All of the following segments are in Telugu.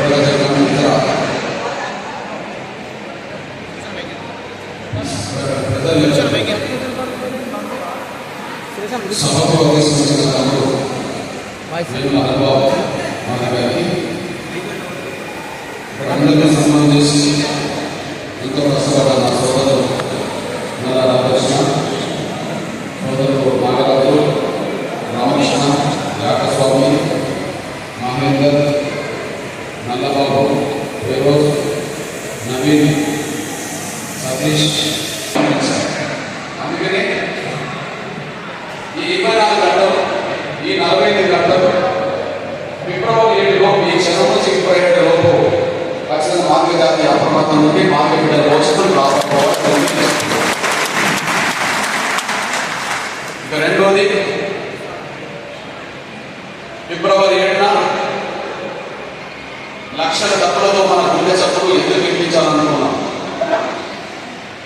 ఇతర ఇతర ప్రజలు సభకు అవకాశించిన నాకు నేను అనుభవం మన గారికి అందరికీ సన్మానం చేసి ఎంతో కష్టపడ్డ అందుకనే ఈ ఇరవై నాలుగు గంటలు ఈ నలభై ఐదు గంటలు ఫిబ్రవరి ఏడులో ఈ క్షణము చిక్కిపోయేట లోపు ఖచ్చితంగా మార్గ జాతి అప్రమత్తం నుండి బిడ్డల ఇక రెండోది ఫిబ్రవరి ఏడున లక్షల డబ్బులతో మన గుండె చప్పుడు ఎందుకు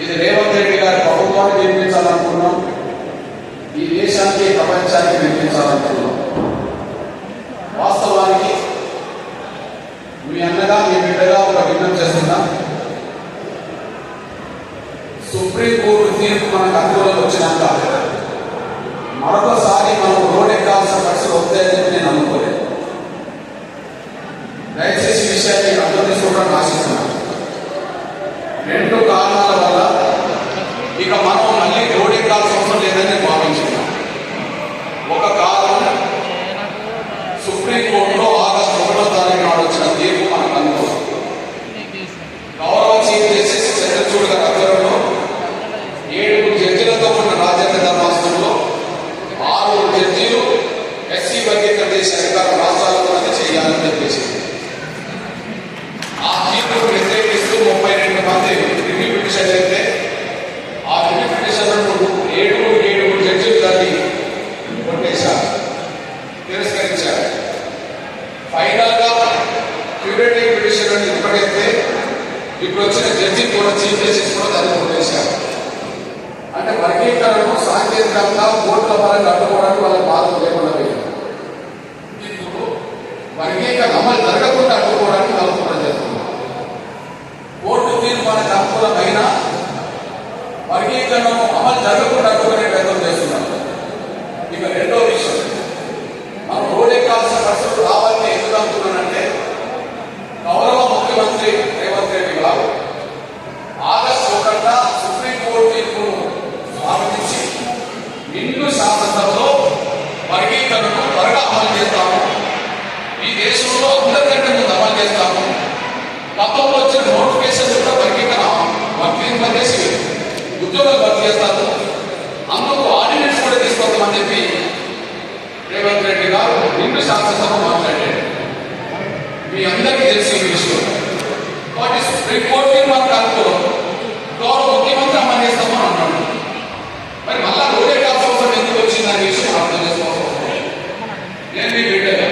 ఇది రేవంత్ రెడ్డి గారి ప్రభుత్వాన్ని నిర్మించాలనుకున్నాం. ఈ దేశానికి ప్రపంచానికి నిర్మించాలనుకున్నాం. వాస్తవానికి మీ అన్నగా మీ బిడ్డగా ఒక విజ్ఞప్తి చేస్తున్నా. సుప్రీంకోర్టు తీర్పు మనకు అనుకూలంగా వచ్చినాక మరొకసారి మనం రోడ్ ఎక్కాల్సిన పరిస్థితి వస్తాయని నేను అనుకోలేదు దయచేసి విషయాన్ని అర్థం చేసుకోవడానికి ఆశిస్తున్నాను. రెండు కారణాలు వల్ల ఇక మనం మళ్ళీ రోడ్ ఎక్కాల్సిన అవసరం లేదని నేను భావించున్నాను ఒక కారణం సుప్రీంకోర్టులో ఆగస్టు ఒకటో తారీఖు నాడు వచ్చిన తీర్పు మనకు అనుకోవాలి గౌరవ చీఫ్ జస్టిస్ చంద్రచూడ్ గారి ఆధ్వర్యంలో ఏడుగురు జడ్జిలతో ఉన్న రాజ్యాంగ ధర్మాసనంలో ఆరుగురు జడ్జీలు ఎస్సీ వర్గీకరణ చేసే అధికారం రాష్ట్రాలకు అది చేయాలని చెప్పేసి ఆ తీర్పుకు వ్యతిరేకిస్తూ ముప్పై రెండు మంది రివ్యూ పిటిషన్ అయితే ఆ రివ్యూ పిటిషన్ ఏడుగురు ఏడుగురు జడ్జిలు దాన్ని కొట్టేశారు తిరస్కరించారు ఫైనల్గా క్యూరేటివ్ పిటిషన్ అని ఇప్పటికైతే ఇప్పుడు వచ్చిన జడ్జి కూడా చీఫ్ జస్టిస్ కూడా దాన్ని కొట్టేశారు అంటే వర్గీకరణను సాంకేతికంగా కోర్టుల పరంగా అడ్డుకోవడానికి వాళ్ళ బాధ లేకుండా పోయింది. ఇప్పుడు వర్గీకరణ అమలు జరగకుండా అడ్డుకోవడానికి వాళ్ళు కూడా చేస్తున్నారు. కోర్టు తీర్పు అనుకూలమైన వర్గీకరణను అమలు జరగకుండా అడ్డుకునే ప్రయత్నం చేస్తున్నారు. ఇక రెండో విషయం మనం రోడ్ ఎక్కాల్సిన పరిస్థితులు రావాలని ఎందుకు అనుకున్నానంటే గౌరవ ముఖ్యమంత్రి రేవంత్ రెడ్డి గారు ఆగస్టు ఒకట సుప్రీంకోర్టు తీర్పును స్వాగతించి నిండు శాసనసభలో వర్గీకరణను త్వరగా అమలు చేస్తాము ఈ దేశంలో అందరికంటే ముందు అమలు చేస్తాము గతంలో వచ్చిన నోటిఫికేషన్ కూడా వర్గీకరణ వర్గీకరింపజేసి ఉద్యోగాలు అందుకు ఆర్డినెన్స్ కూడా తీసుకొస్తామని చెప్పి రేవంత్ రెడ్డి గారు నిన్ను శాసనసభ మాట్లాడాడు మీ అందరికీ తెలిసిన విషయం. కాబట్టి సుప్రీంకోర్టు తీర్మానం అనుకూలం గౌరవ ముఖ్యమంత్రి అమలు చేస్తామని అన్నాడు. మరి మళ్ళా రోడే కాల్సిన అవసరం ఎందుకు వచ్చిందనే విషయం అర్థం చేసుకోవాలి అవసరం ఉంది. నేను మీ బిడ్డగా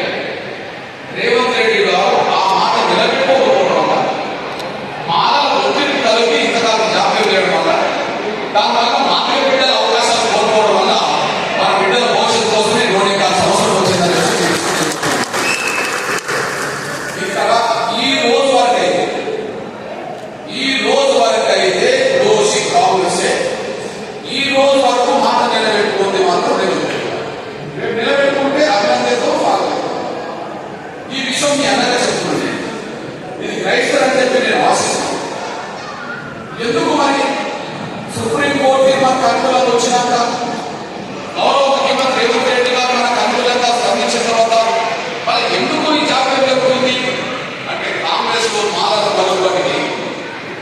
రేవంత్ రెడ్డి గారు ఆ మాట నిలబెట్టుకోకపోవడం వల్ల మానవ ఒత్తిడి కలిపి ఇంతకాలం జాప్యం చేయడం వల్ల దానివల్ల మానవ బిడ్డల అవకాశాలు కోల్పోవడం వల్ల మన బిడ్డల భవిష్యత్తు కోసమే రోడే కాల్సిన అవసరం వచ్చిందని చెప్పి ఇక్కడ ఈ రోజు వరకు అయితే ఈ రోజు వరకు అయితే దోషి కాంగ్రెస్ ఈ రోజు వరకు మాట నిలబెట్టుకుంటే మాత్రం రేపు రేపు నిలబెట్టుకుంటే అభినందనతో స్వాగతం ఈ విషయం మీ అన్నగా చెప్తుంది ఇది క్రైస్తర్ అని చెప్పి నేను ఆశిస్తాను ఎందుకు మరి సుప్రీంకోర్టు తీర్మానం అనుకూలంగా గౌరవ ముఖ్యమంత్రి రేవంత్ రెడ్డి గారు మనకు అనుకూలంగా స్పందించిన తర్వాత మరి ఎందుకు? ఈ జాప్యం అంటే కాంగ్రెస్లో మాలల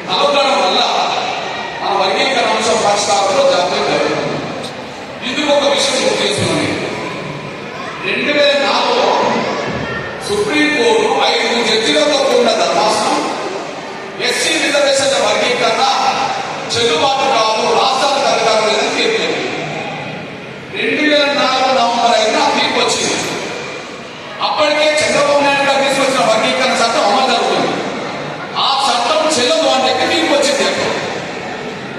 కలవడం వల్ల మన వర్గీకరణ అంశం పరిష్కారంలో జాప్యం జరుగుతుంది ఇందుకు ఒక విషయం గుర్తు రెండు వేల నాలుగులో సుప్రీంకోర్టు ఐదు జడ్జిలతో కూడిన ధర్మాసనం ఎస్సీ రిజర్వేషన్ల వర్గీకరణ చెల్లుబాటు కాదు రాష్ట్రాలకు అధికారం లేదని తీర్పు చెప్పింది. రెండు వేల నాలుగు నవంబర్ ఐదున ఆ తీర్పు వచ్చింది అప్పటికే చంద్రబాబు నాయుడు గారు తీసుకొచ్చిన వర్గీకరణ చట్టం అమలు జరుగుతుంది ఆ చట్టం చెల్లదు అంటే తీర్పు వచ్చింది అప్పుడు.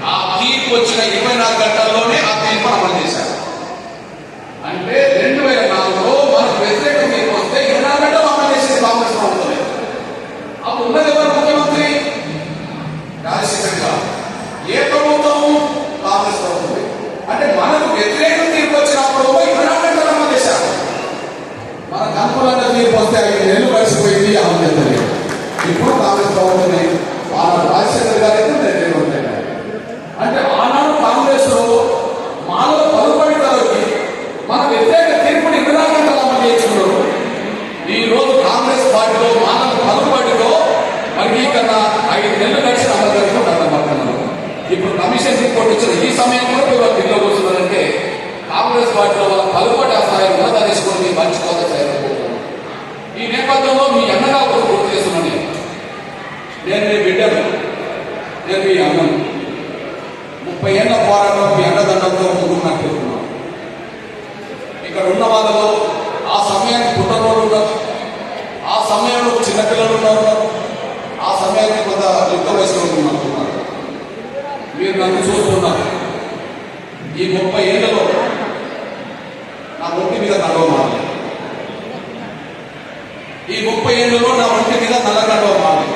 ఆ తీర్పు వచ్చిన ఇరవై నాలుగు గంటల్లోనే ఆ తీర్పు అమలు చేశారు అంటే రెండు వేల నాలుగులో మనకు వ్యతిరేక తీర్పు వస్తే ఇరవై నాలుగు గంటలు అమలు చేసేది కాంగ్రెస్ ప్రభుత్వమే ఇప్పుడు కాంగ్రెస్ ప్రభుత్వమే ఆనాడు రాజశేఖర్ గారు అయితే నేను రేవంత్ రెడ్డి గారు. అంటే ఆనాడు కాంగ్రెస్లో మాలో పలుబడి గారికి మన వ్యతిరేక తీర్పుని ఇందిరాగంటలు అమలు చేస్తున్నారు ఈ రోజు కాంగ్రెస్ పార్టీలో మానవ పలుబడిలో వర్గీకరణ ఐదు నెలలు కలిసి అమలు జరుగుతున్నారు ఇప్పుడు కమిషన్ రిపోర్ట్ వచ్చిన ఈ సమయంలో మీరు బిల్లు కూర్చున్నారంటే కాంగ్రెస్ పార్టీలో వాళ్ళ పలుబడి ఆ స్థాయి ఉన్నదనేసుకొని మంచి కోత చేయకపోతున్నారు ఈ నేపథ్యంలో మీ అన్నగా ఒకటి గుర్తు చేస్తున్నాను నేను. నేను మీ బిడ్డను నేను మీ అన్నను ముప్పై ఏళ్ళ పోరాటం మీ అండదండంతో ముందుకు నడుపుతున్నాను ఇక్కడ ఉన్న వాళ్ళలో ఆ సమయానికి పుట్టనోళ్ళు ఉన్నారు. ఆ సమయంలో చిన్నపిల్లలు ఉన్నారు. ఆ సమయానికి కొంత యుద్ధ వయసులో ఉన్నారు. మీరు నన్ను చూస్తున్నారు. ఈ ముప్పై ఏళ్ళలో నా ఒంటి మీద నడవ ఈ ముప్పై ఏళ్ళలో నా ఒంటి మీద నల్లగడవ మాలి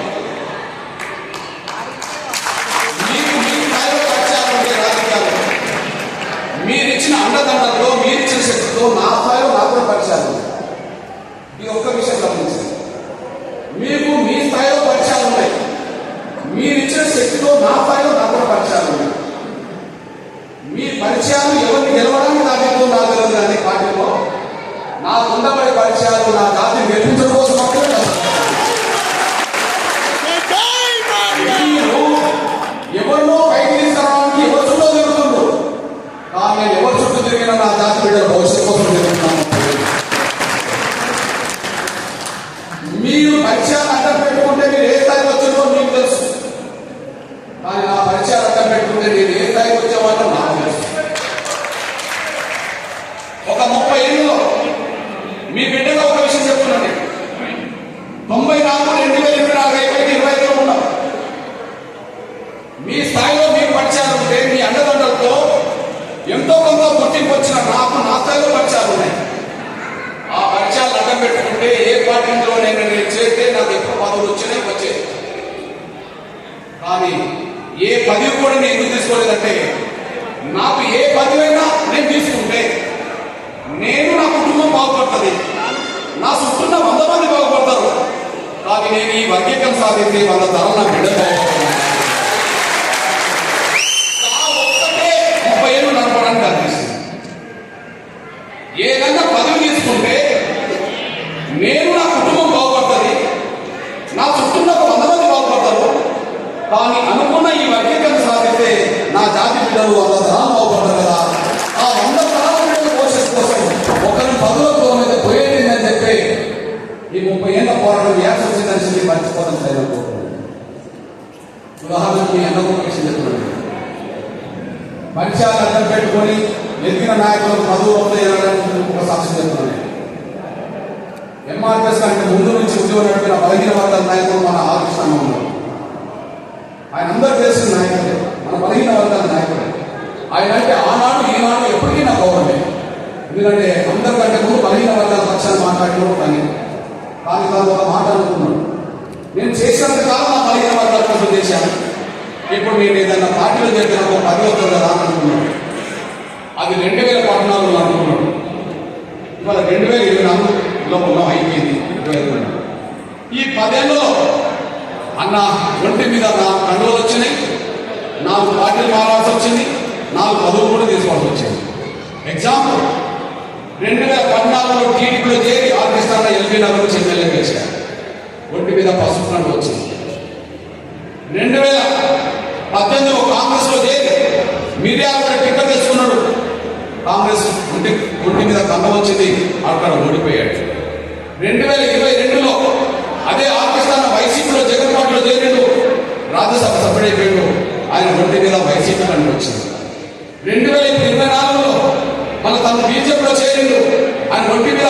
మీకు మీ స్థాయిలో పరిచయాలు ఉంటాయి రాజకీయాలు మీరు ఇచ్చిన అండదండలతో మీరు ఇచ్చిన శక్తితో నా స్థాయిలో నాకు కూడా పరిచయాలు ఉన్నాయి. ఈ ఒక్క విషయం గమనించండి మీకు మీ స్థాయిలో పరిచయాలు ఉన్నాయి మీరు ఇచ్చిన శక్తితో నా స్థాయిలో నాకు కూడా పరిచయాలు ఉన్నాయి మీ పరిచయాలు ఎవరిని గెలవడానికి నా నాకేందో నా గెలవదు అనే పార్టీలో నా ఉండబడే పరిచయాలు నా జాతిని గెలిపించడం కోసం ఎవరినో పైకి తీసుకురావడానికి ఎవరి చుట్టూ తిరుగుతుండ్రు? కానీ ఎవరి చుట్టూ తిరిగిన నా జాతి బిడ్డల భవిష్యత్తు కోసం తిరుగుతున్నాను మీరు పరిచయాలు అడ్డం పెట్టుకుంటే మీరు ఏ స్థాయికి వచ్చిందో మీకు తెలుసు కానీ నా పరిచయాలు అడ్డం పెట్టుకుంటే నేను ఏ స్థాయికి వచ్చేవాళ్ళో నాకు తెలుసు ఒక ముప్పై ఏళ్ళలో మీ బిడ్డగా ఒక విషయం చెప్తున్నాను తొంభై నాలుగు రెండు వేల ఇరవై నాలుగు అయిపోయి ఇరవై ఐదులో ఉన్నాం మీ స్థాయిలో మీకు పరిచయాలు ఉంటే మీ అండదండలతో ఎంతో కొంత గుర్తింపు వచ్చిన నాకు నా స్థాయిలో పరిచయాలు ఉన్నాయి ఆ పరిచయాలు అడ్డం డిపార్ట్మెంట్లో నేను నేను చేస్తే నాకు ఎక్కువ పదవులు వచ్చినాయి వచ్చేది. కానీ ఏ పదవి కూడా నేను ఎందుకు తీసుకోలేదంటే నాకు ఏ పదవైనా నేను తీసుకుంటే నేను నా కుటుంబం బాగుపడుతుంది. నా చుట్టూ వంద మంది బాగుపడతారు. కానీ నేను ఈ వర్గీకరణ సాధిస్తే వంద తరం నా బిడ్డ బాగుపడుతుంది ఆ ఒక్కటే ముప్పై ఏళ్ళు నడపడానికి అనిపిస్తుంది ఏదైనా పదవి తీసుకుంటే నేను నా కుటుంబం బాగుపడుతుంది నా చుట్టూ ఉన్న ఒక వంద మంది బాగుపడతారు దాన్ని అనుకున్న ఈ వర్గీకరణ సాధిస్తే నా జాతి బిడ్డలు వంద తరాలు బాగుపడతారు కదా. ఆ వంద తరాల బిడ్డల పోషణ కోసం ఒకరిని పదవులతో మీద పోయేటిందని చెప్పి ఈ ముప్పై ఏళ్ళ పోరాటం యాక్స్ వచ్చిందని చెప్పి మర్చిపోవడం సరిపోతుంది ఉదాహరణకు మీ అన్నకు ఒక విషయం చెప్తున్నాను పరిచయాలు అర్థం పెట్టుకొని ఎదిగిన నాయకులకు పదవు వస్తాయని ఒక సాక్ష్యం చెప్తున్నాను ఎంఆర్ఎస్ కంటే ముందు నుంచి ఉద్యోగం నడిపిన బలహీన వర్గాల నాయకులు మన ఆలోచన ఉన్నారు ఆయన అందరూ తెలిసిన నాయకుడే. మన బలహీన వర్గాల నాయకుడే. ఆయన అంటే ఆనాడు ఈనాడు ఎప్పటికీ నా గౌరవమే ఎందుకంటే అందరికంటే ముందు బలహీన వర్గాల పక్షాన్ని మాట్లాడినప్పుడు కానీ కానీ కాదు ఒక మాట అనుకున్నాడు నేను చేసినంత కాలం నా బలహీన వర్గాల కోసం చేశాను. ఇప్పుడు నేను ఏదైనా పార్టీలో చేసిన ఒక పది వస్తుంది కదా అది రెండు వేల పద్నాలుగులో అనుకున్నాడు ఇవాళ రెండు వేల ఇరవై నాలుగులో ఉన్నాం అయిపోయింది ఇరవై ఐదు ఈ పదేళ్ళలో అన్న ఒంటి మీద నా కండువలు వచ్చినాయి. నాకు పార్టీలు మారాల్సి వచ్చింది. నాకు పదవులు కూడా తీసుకోవాల్సి వచ్చింది. ఎగ్జాంపుల్ రెండు వేల పద్నాలుగులో టీడీపీలో చేరి ఆర్కిస్తాన్ ఎల్బీ నగర్ నుంచి ఎమ్మెల్యే చేశారు ఒంటి మీద పసుపు కండు వచ్చింది. రెండు వేల పద్దెనిమిదిలో కాంగ్రెస్లో చేరి అక్కడ టికెట్ తెచ్చుకున్నాడు. కాంగ్రెస్ ఒంటి ఒంటి మీద కంద వచ్చింది. అక్కడ ఓడిపోయాడు. రెండు వేల ఇరవై రెండులో అదే ఆర్కెస్ట్రా వైసీపీలో జగన్ పార్టీలో చేరిండు. రాజ్యసభ సభ్యుడైపోయాడు. ఆయన ఒంటి మీద వైసీపీ అని వచ్చింది రెండు వేల ఇరవై నాలుగులో మన తను బీజేపీలో చేరిండు. ఆయన ఒంటి మీద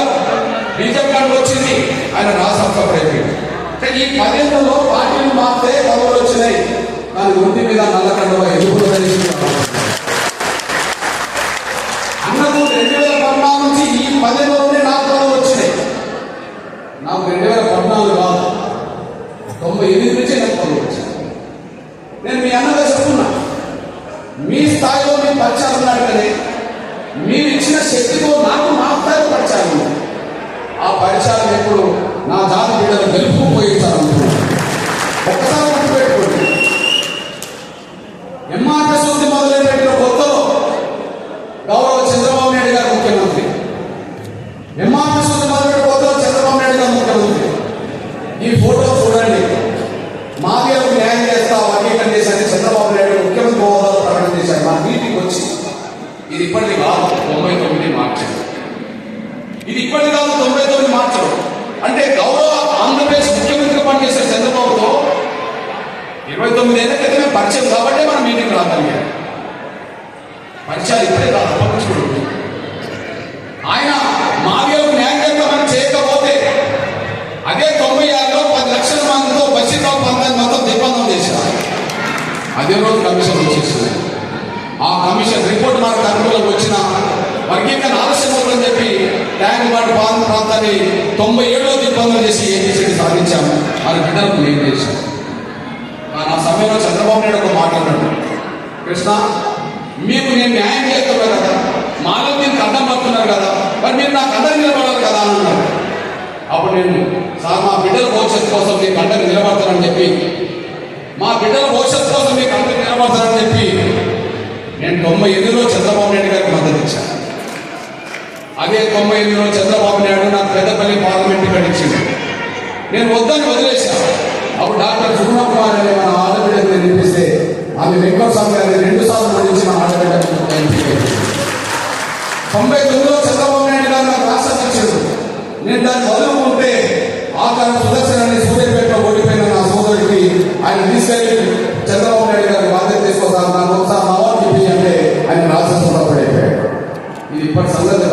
బీజేపీ కండు వచ్చింది. ఆయన రాజ్యసభ సభ్యుడైపోయాడు. అంటే ఈ పదేళ్ళలో పార్టీలు మారితే పదవులు వచ్చినాయి. దాని ఒంటి మీద నల్ల కండువ ఎదుగులు అన్నకు రెండు వేల పద్నాలుగు నుంచి ఈ పదేళ్ళలోనే నాకు పదవులు వచ్చినాయి నాకు రెండు వేల పద్నాలుగు కాదు తొంభై ఎనిమిది నుంచి నాకు పదవులు వచ్చాయి నేను మీ అన్నగా చెప్తున్నా మీ స్థాయిలో మీ పరిచయాలు ఉన్నారు కానీ మీరు ఇచ్చిన శక్తితో నాకు నా స్థాయిలో పరిచయాలు ఉన్నాయి ఆ పరిచయాలు ఎప్పుడు నా జాతి బిడ్డలు గెలుపుకుపోయించాలనుకుంటున్నాను ఈ ఫోటో చూడండి మాదిలకు న్యాయం చేస్తా వర్గీకరణ చేశారని చంద్రబాబు నాయుడు ముఖ్యమంత్రి హోదాలో ప్రకటన చేశారు మా మీటింగ్ వచ్చి ఇది ఇప్పటిది కాదు తొంభై తొమ్మిది మార్చి ఇది ఇప్పటి కాదు తొంభై తొమ్మిది మార్చడం అంటే గౌరవ ఆంధ్రప్రదేశ్ ముఖ్యమంత్రిగా పనిచేసే చంద్రబాబుతో ఇరవై తొమ్మిది ఏళ్ళ క్రితమే పరిచయం కాబట్టే మనం మీటింగ్ రాగలిగాం పరిచయాలు ఇప్పుడే కాదు అప్పగించుకోడు ఆయన మాదిలకు న్యాయం చేద్దామని చేయకపోతే అదే తొంభై ఆరులో పది లక్షల మందితో బస్సీరావు పంతాన్ని మొత్తం దిగ్బంధం చేశారు అదే రోజు కమిషన్ వచ్చేసింది ఆ కమిషన్ రిపోర్ట్ మనకు అనుకూలంగా వచ్చిన వర్గీకరణ ఆలస్యం అవుతుందని చెప్పి ట్యాంక్ బండ్ ప్రాంత ప్రాంతాన్ని తొంభై ఏడులో దిగ్బంధం చేసి ఏం చేసి సాధించాము? మన బిడ్డలకు ఏం చేశాం ఆ సమయంలో చంద్రబాబు నాయుడు ఒక మాట అన్నాడు. కృష్ణ మీకు నేను న్యాయం చేస్తున్నా కదా మాలో మీరు కథం పడుతున్నారు కదా మరి మీరు నా అడ్డం నిలబడాలి కదా అని అన్నాడు. అప్పుడు నేను సార్ మా బిడ్డల భవిష్యత్తు కోసం మీకు అండగా నిలబడతానని చెప్పి మా బిడ్డల భవిష్యత్తు కోసం మీకు అండగా నిలబడతానని చెప్పి నేను తొంభై ఎనిమిదిలో చంద్రబాబు నాయుడు గారికి మద్దతు ఇచ్చాను. అదే తొంభై ఎనిమిదిలో చంద్రబాబు నాయుడు నాకు పెద్దపల్లి పార్లమెంట్ టికెట్ నేను వద్దని వదిలేశాను అప్పుడు డాక్టర్ సుగుణకుమార్ అనే మన ఆడబిడ్డకు నేను ఆమె వెంకట గారిని రెండు సార్లు మందించి మన ఆడబిడ్డకు తొంభై తొమ్మిదిలో చంద్రబాబు నాయుడు గారు నాకు రాష్ట్రం ఇచ్చాడు నేను దాన్ని వదులుకుంటే ఆ కాలం సుదర్శనాన్ని సూర్యపేటలో ఓడిపోయిన నా సోదరుడికి ఆయన తీసుకెళ్ళి చంద్రబాబు నాయుడు గారి బాధ్యత తీసుకొస్తాను. నాకు ఒకసారి నవాబు చెప్పి అంటే ఆయన రాష్ట్రంలో పడిపోయాడు ఇది ఇప్పటి సంగతి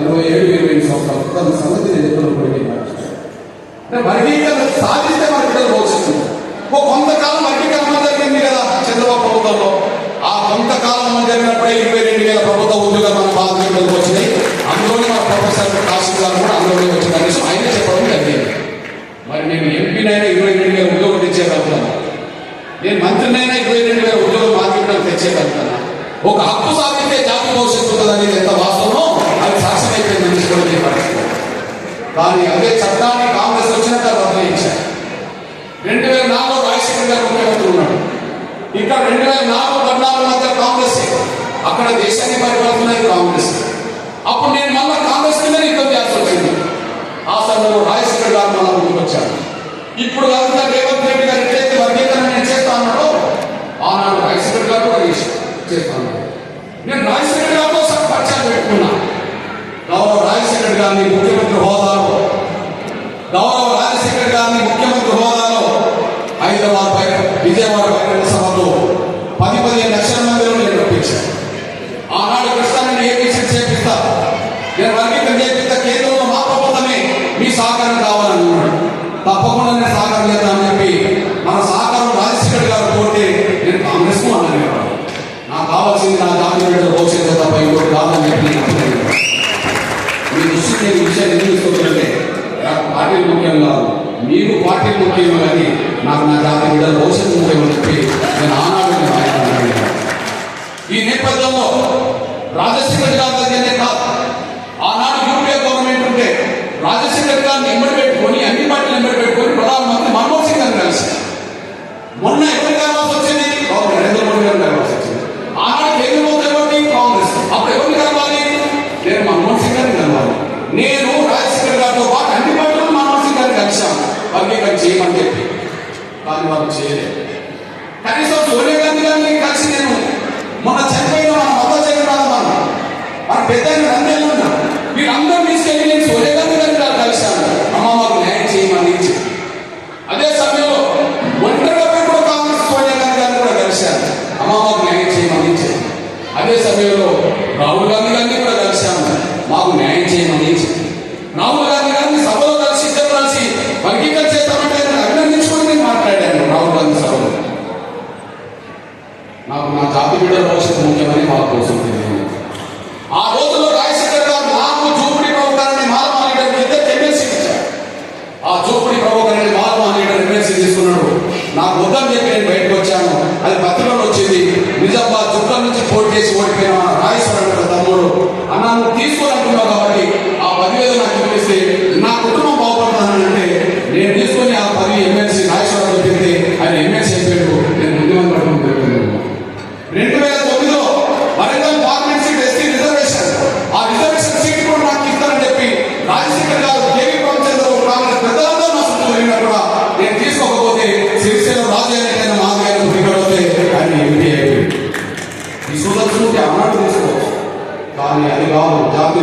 ఇరవై ఏడు ఇరవై ఎనిమిది సంవత్సరాల. క్రితం సంగతి ఎదుర్కొని ఎప్పుడు వర్గీకరణ సాధిస్తే మన బిడ్డలు భవిష్యత్తు ఓ కొంతకాలం వర్గీకరణ జరిగింది కదా చంద్రబాబు ప్రభుత్వంలో. ఆ కొంతకాలం అమలు జరిగినప్పుడే ఇరవై రెండు వేల ప్రభుత్వ ఉద్యోగాలు మన బాధ వచ్చినాయి. అందులోనే మన ప్రొఫెసర్ కాశీ గారు కూడా అందులోనే వచ్చిందని ఆయన చెప్పడం జరిగింది. మరి నేను ఎంపీనైనా ఇరవై రెండు వేల ఉద్యోగం తెచ్చేయగలుగుతాను? నేను మంత్రినైనా ఇరవై రెండు వేల ఉద్యోగం మార్కెట్లో తెచ్చేయగలుగుతాను? ఒక హక్కు సాధిస్తే జాతి భవిష్యత్తు ఉంటుంది ఎంత వాస్తవం సాక్ష్యమైపోయింది పరిస్థితి. కానీ అదే చట్టాన్ని కాంగ్రెస్ వచ్చిన తర్వాత ఇచ్చారు. రెండు వేల నాలుగులో రాజశేఖర్ గారు ముఖ్యమంత్రి ఉన్నాడు. ఇక్కడ రెండు వేల నాలుగు పద్నాలుగు మధ్య కాంగ్రెస్ అక్కడ దేశాన్ని పరిపాలనది కాంగ్రెస్. అప్పుడు నేను మళ్ళీ కాంగ్రెస్ కింద యుద్ధం చేయాల్సి వచ్చింది. ఆ సమయంలో రాజశేఖర్ గారు మళ్ళీ ముందుకు వచ్చారు ఇప్పుడు అంతా రేవంత్ రెడ్డి గారు ఎట్లయితే వర్గీకరణ నేను చేస్తా ఉన్నాడో ఆనాడు రాజశేఖర్ గారు కూడా చేసి- చేస్తాను నేను రాజశేఖర్ గారు సహా పరిచయం పెట్టుకున్నా గౌరవ రాజశేఖర్ గారిని ముఖ్యమంత్రి హోదాలో. గౌరవ రాజశేఖర్ గారిని ముఖ్యమంత్రి హోదాలో హైదరాబాద్ విజయవాడ బహిరంగ సభలో కాదు. మీకు పార్టీ ముఖ్యం కానీ నాకు నా జాతి బిడ్డల భవిష్యత్తు ముఖ్యం అని చెప్పి నేను ఆనాడు ఈ నేపథ్యంలో రాజశేఖర్ గారి దగ్గరనే కాదు. ఆనాడు యూపీఏ గవర్నమెంట్ ఉంటే రాజశేఖర్ గారిని ఎంబడి పెట్టుకొని అన్ని పార్టీలు ఎంబడి పెట్టుకొని ప్రధానమంత్రి మన్మోహన్ సింగ్ గారిని కలిసి మొన్న ఎవరి వర్గీకరణ చేయమని చెప్పి. కానీ వాళ్ళు చేయలేదు. కనీసం సోనియా గాంధీ గారిని కలిసి నేను మొన్న చనిపోయిన మన మత జగన్నాథ్ మన పెద్ద రంగేళ్ళు ఉన్నారు. వీరందరూ తీసుకెళ్ళి నేను సోనియా గాంధీ గారిని కలిశాను అమ్మ మాకు న్యాయం చేయమని చెప్పి అదే సమయంలో ఒంటరిగా పోయి కూడా కాంగ్రెస్ సోనియా గాంధీ గారిని కూడా కలిశాను అమ్మ మాకు న్యాయం చేయమని చెప్పి అదే సమయంలో రాహుల్ గాంధీ గారిని కూడా కలిశాము మాకు న్యాయం చేయమని చెప్పి రాహుల్ గాంధీ గారిని సభలో కలిసి ఇద్దరు కలిసి వర్గీకరణ చేద్దామంటే ఆయన అభినందించుకొని నేను మాట్లాడాను రాహుల్ గాంధీ సభలో నాకు నా జాతి బిడ్డల భవిష్యత్తు ముఖ్యమని మాకు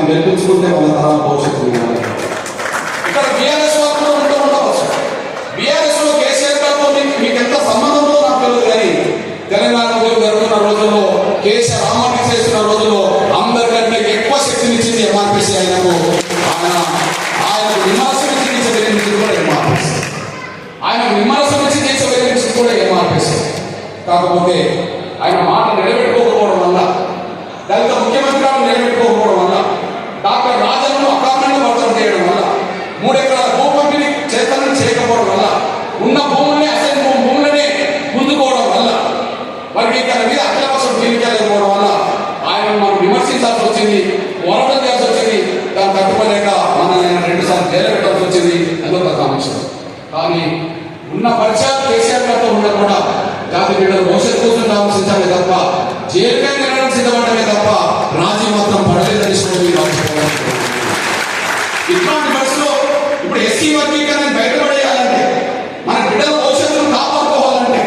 నేర్పించుకుంటే వాళ్ళ తరాల భవిష్యత్తు ఇక్కడ బీఆర్ఎస్ వాళ్ళు కూడా ఉంటూ ఉండవచ్చు బీఆర్ఎస్లో కేసీఆర్ గారితో మీకు ఎంత సంబంధం నాకు తెలియదు కానీ తెలంగాణ జరుగుతున్న రోజుల్లో కేసీఆర్ ఆమోదం చేసిన రోజుల్లో అందరికంటే ఎక్కువ శక్తినిచ్చింది ఎంఆర్పిసి ఆయనకు. ఆయన ఆయన విమర్శలు ఇచ్చి వెలిగించింది కూడా ఎంఆర్పిసి. ఆయన విమర్శలు ఇచ్చి వెలిగించింది కూడా ఎంఆర్పిసి. కాకపోతే ఆయన మాట నిలబెట్టుకోకపోవడం వల్ల దళిత ముఖ్యమంత్రిగా నిలబెట్టుకోకపోవడం వల్ల డాక్టర్ రాజన్ను అకారణంగా వర్తం చేయడం వల్ల మూడు ఎకరాల భూపంపిణీ చేతనం చేయకపోవడం వల్ల ఉన్న భూములనే అసలు భూములనే ముందుకోవడం వల్ల వర్గీకరణ మీద అఖిలపక్షం తీరికలేకపోవడం వల్ల ఆయన మనం విమర్శించాల్సి వచ్చింది పోరాటం చేయాల్సి వచ్చింది దాన్ని తట్టుకోలేక మనల్ని రెండు సార్లు జైలు పెట్టాల్సి వచ్చింది అదొక అంశం కానీ ఉన్న పరిచయాలు కేసీఆర్ గారితో ఉన్నా కూడా జాతి బిడ్డలు భవిష్యత్తు కోసం ఆలోచించాలి తప్ప జైలుకే వెళ్ళడం సిద్ధపడమే తప్ప రాజీ మాత్రం పడలేదని చెప్పి ఇట్లాంటి పరిస్థితిలో ఇప్పుడు ఎస్సీ వర్గీకరణ బయటపడేయాలంటే మన బిడ్డల భవిష్యత్తును కాపాడుకోవాలంటే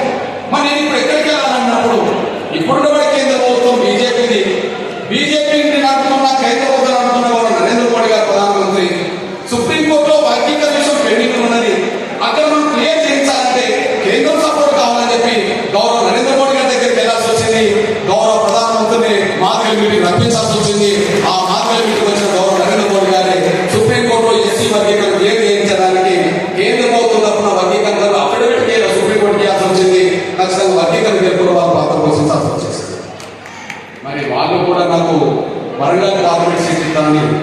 మరి నేను ఇప్పుడు ఎక్కడికి వెళ్ళాలన్నప్పుడు ఇప్పుడున్న కేంద్ర ప్రభుత్వం బీజేపీది బీజేపీని నడుపుతున్న కేంద్ర ప్రభుత్వం నడుపుతున్న వారు నరేంద్ర మోడీ గారు ప్రధానమంత్రి సుప్రీంకోర్టులో వర్గీకరణ విషయం పెండింగ్ ఉన్నది అక్కడ మనం క్లియర్ చేయించాలంటే కేంద్రం సపోర్ట్ కావాలని చెప్పి గౌరవ నరేంద్ర మోడీ గారి దగ్గరికి వెళ్ళాల్సి వచ్చింది గౌరవ ప్రధానమంత్రిని మార్కెల్ మీటింగ్ రప్పించాల్సి వచ్చింది ఆ మార్కెల్ మీటింగ్ వచ్చిన గౌరవ నరేంద్ర మోడీ గారి సుప్రీంకోర్టులో ఎస్సీ వర్గీకరణ క్లియర్ చేయించడానికి కేంద్ర ప్రభుత్వం తరఫున వర్గీకరణ అఫిడవిట్ కేసు సుప్రీంకోర్టు చేయాల్సి వచ్చింది ఖచ్చితంగా వర్గీకరణ తెలుపులో వారు పాత్ర పోషించాల్సి వచ్చింది మరి వాళ్ళు కూడా నాకు Warangal parliament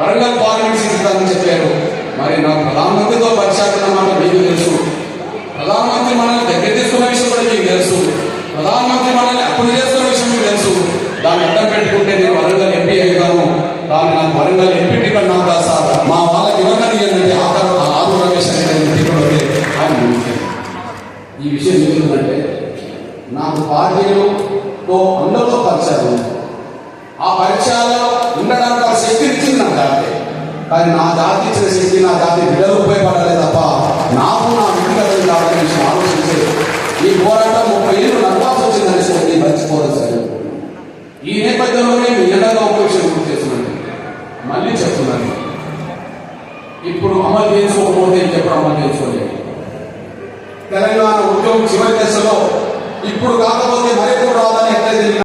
Warangal parliament seat ఇస్తానని చెప్పారు. మరి నా ప్రధానమంత్రితో పరిచయం మాట మీకు తెలుసు. ప్రధానమంత్రి మనల్ని దగ్గర తీసుకున్న విషయం కూడా మీకు తెలుసు. ప్రధానమంత్రి మనల్ని అప్పులు చేస్తున్న విషయం మీకు తెలుసు. దాన్ని అడ్డం పెట్టుకుంటే నేను వరంగల్ ఎంపీ అయ్యాను దాన్ని నాకు వరంగల్ ఎంపీ టికెట్ నాకు కాదు సార్? మా వాళ్ళకి ఇవ్వకని ఏంటంటే ఆ తర్వాత ఆరు రమేష్ అనే టికెట్ వస్తే ఆయన ఈ విషయం ఎందుకంటే నాకు పార్టీలో అందరూ పరిచయం ఉన్నాయి. ఆ పరిచయాలు ఉండడానికి ఆ శక్తి ఇచ్చింది నా జాతి కానీ నా జాతి ఇచ్చిన శక్తి నా జాతి బిడ్డలు ఉపయోగపడాలి తప్ప నాకు నా వ్యక్తిగతం కావాలని విషయం ఆలోచించే ఈ పోరాటం ముప్పై ఏళ్ళు నడవాల్సి వచ్చిందని చెప్పి మర్చిపోవడం సరే. ఈ నేపథ్యంలోనే మీ ఎండగా ఒక విషయం గుర్తు చేస్తున్నాను. మళ్ళీ చెప్తున్నాను. ఇప్పుడు అమలు చేసుకోకపోతే చెప్పడం అమలు చేసుకోలేదు తెలంగాణ ఉద్యోగం చివరి దశలో ఇప్పుడు కాకపోతే మరెప్పుడు రాదని ఎట్లయితే